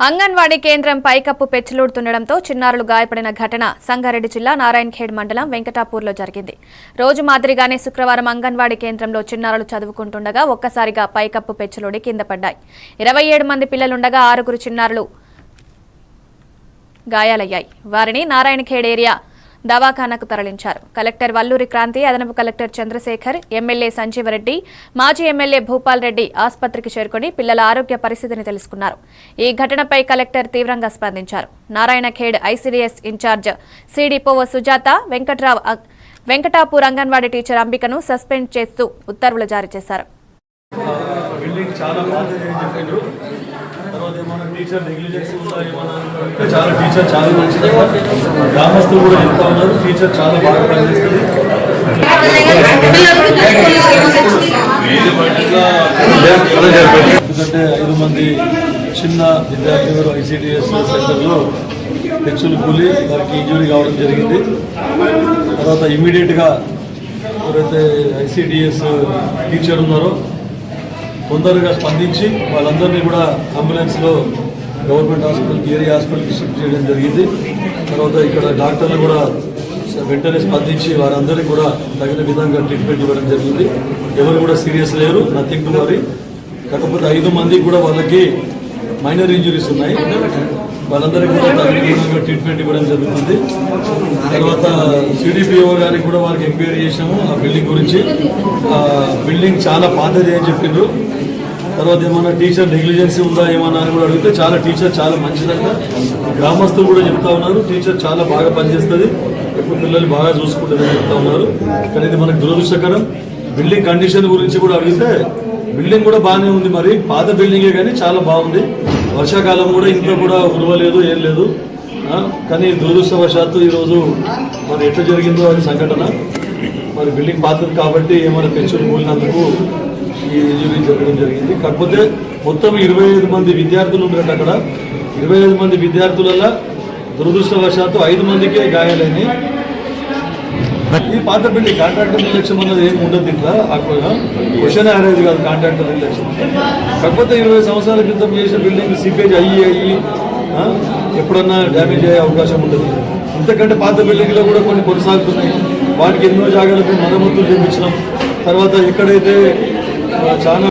అంగన్వాడీ కేంద్రం పైకప్పు పెచ్చులూడుతుండటంతో చిన్నారులు గాయపడిన ఘటన సంగారెడ్డి జిల్లా నారాయణఖేడ్ మండలం వెంకటాపూర్లో జరిగింది. రోజు మాదిరిగానే శుక్రవారం అంగన్వాడీ కేంద్రంలో చిన్నారులు చదువుకుంటుండగా ఒక్కసారిగా పైకప్పు పెచ్చులూడి కింద పడ్డాయి. ఇరవై ఏడు మంది పిల్లలుండగా ఆరుగురు చిన్నారులు గాయాలయ్యాయి. వారిని నారాయణఖేడ్ ఏరియా దవాఖానాకు తరలించారు. కలెక్టర్ వల్లూరి క్రాంతి అదనపు కలెక్టర్ చంద్రశేఖర్ ఎమ్మెల్యే సంజీవరెడ్డి మాజీ ఎమ్మెల్యే భూపాల్ రెడ్డి ఆసుపత్రికి చేరుకుని పిల్లల ఆరోగ్య పరిస్థితిని తెలుసుకున్నారు. ఈ ఘటనపై కలెక్టర్ తీవ్రంగా స్పందించారు. Narayankhed ICDS incharge CDPO Sujatha Venkatrao Venkatapur anganwadi teacher అంబికను suspend చేస్తూ ఉత్తర్వులు జారీ చేశారు. తర్వాత ఏమైనా టీచర్ నెగ్లిజెన్స్ ఉందా? ఏమైనా అంటే చాలా టీచర్ చాలా మంచిది. గ్రామస్తులు కూడా చెప్తా ఉన్నారు టీచర్ చాలా బాగా పనిచేస్తుంది. ఎందుకంటే ఐదు మంది చిన్న విద్యార్థులు ఐసీడీఎస్ సెంటర్లో పెచ్చులు కూలి వారికి ఇంజురీ కావడం జరిగింది. తర్వాత ఇమీడియట్గా ఎవరైతే ఐసీడీఎస్ టీచర్ ఉన్నారో తొందరగా స్పందించి వాళ్ళందరినీ కూడా అంబులెన్స్లో గవర్నమెంట్ హాస్పిటల్కి ఏరియా హాస్పిటల్కి షిఫ్ట్ చేయడం జరిగింది. తర్వాత ఇక్కడ డాక్టర్లు కూడా వెంటనే స్పందించి వారందరికీ కూడా తగిన విధంగా ట్రీట్మెంట్ ఇవ్వడం జరిగింది. ఎవరు కూడా సీరియస్ లేరు నథింగ్ టు వరీ. కాకపోతే ఐదు మందికి కూడా వాళ్ళకి మైనర్ ఇంజురీస్ ఉన్నాయి. వాళ్ళందరికీ కూడా తగిన ట్రీట్మెంట్ ఇవ్వడం జరుగుతుంది. తర్వాత సిడిపిఓ గారికి కూడా వారికి ఎంక్వైరీ చేసాము ఆ బిల్డింగ్ గురించి. బిల్డింగ్ చాలా పాతది అని చెప్పిండ్రు. తర్వాత ఏమన్నా టీచర్ నెగ్లిజెన్సీ ఉందా ఏమన్నా అని కూడా అడిగితే చాలా టీచర్ చాలా మంచిదంగా గ్రామస్తులు కూడా చెప్తా ఉన్నారు టీచర్ చాలా బాగా పనిచేస్తుంది. ఎప్పుడు పిల్లలు బాగా చూసుకుంటుందని చెప్తా ఉన్నారు. కానీ ఇది మనకు దురదృష్టకరం. బిల్డింగ్ కండిషన్ గురించి కూడా అడిగితే బిల్డింగ్ కూడా బాగానే ఉంది మరి. పాత బిల్డింగే కానీ చాలా బాగుంది. వర్షాకాలం కూడా ఇంట్లో కూడా ఉరవలేదు ఏం లేదు. కానీ దురదృష్టవశాత్తు ఈరోజు మరి ఎట్లా జరిగిందో అది సంఘటన. మరి బిల్డింగ్ పాతది కాబట్టి ఏమైనా పెన్షన్ కూలినందుకు ఈ ఇంజురీ జరగడం జరిగింది. కాకపోతే మొత్తం ఇరవై ఐదు మంది విద్యార్థులు ఉన్నారట అక్కడ. ఇరవై ఐదు మంది విద్యార్థులలో దురదృష్టవశాత్తు ఐదు మందికే గాయాలైనాయి. ఈ పాత పెళ్ళి కాంట్రాక్టర్ రిలక్షన్ అన్నది ఏం ఉండదు ఇట్లా క్వశ్చన్ అరేజ్ కాదు కాంట్రాక్టర్ రిలక్షన్ కాకపోతే ఇరవై సంవత్సరాల క్రితం చేసిన బిల్డింగ్ సీపేజ్ అయ్యి అయ్యి ఎప్పుడన్నా డ్యామేజ్ అయ్యే అవకాశం ఉంటుంది ఇంతకంటే పాత బిల్డింగ్లో కూడా కొన్ని కొనసాగుతున్నాయి. వాటికి ఎన్నో జాగ్రత్తలు మరమ్మతులు చేయించినాం తర్వాత ఎక్కడైతే చాలా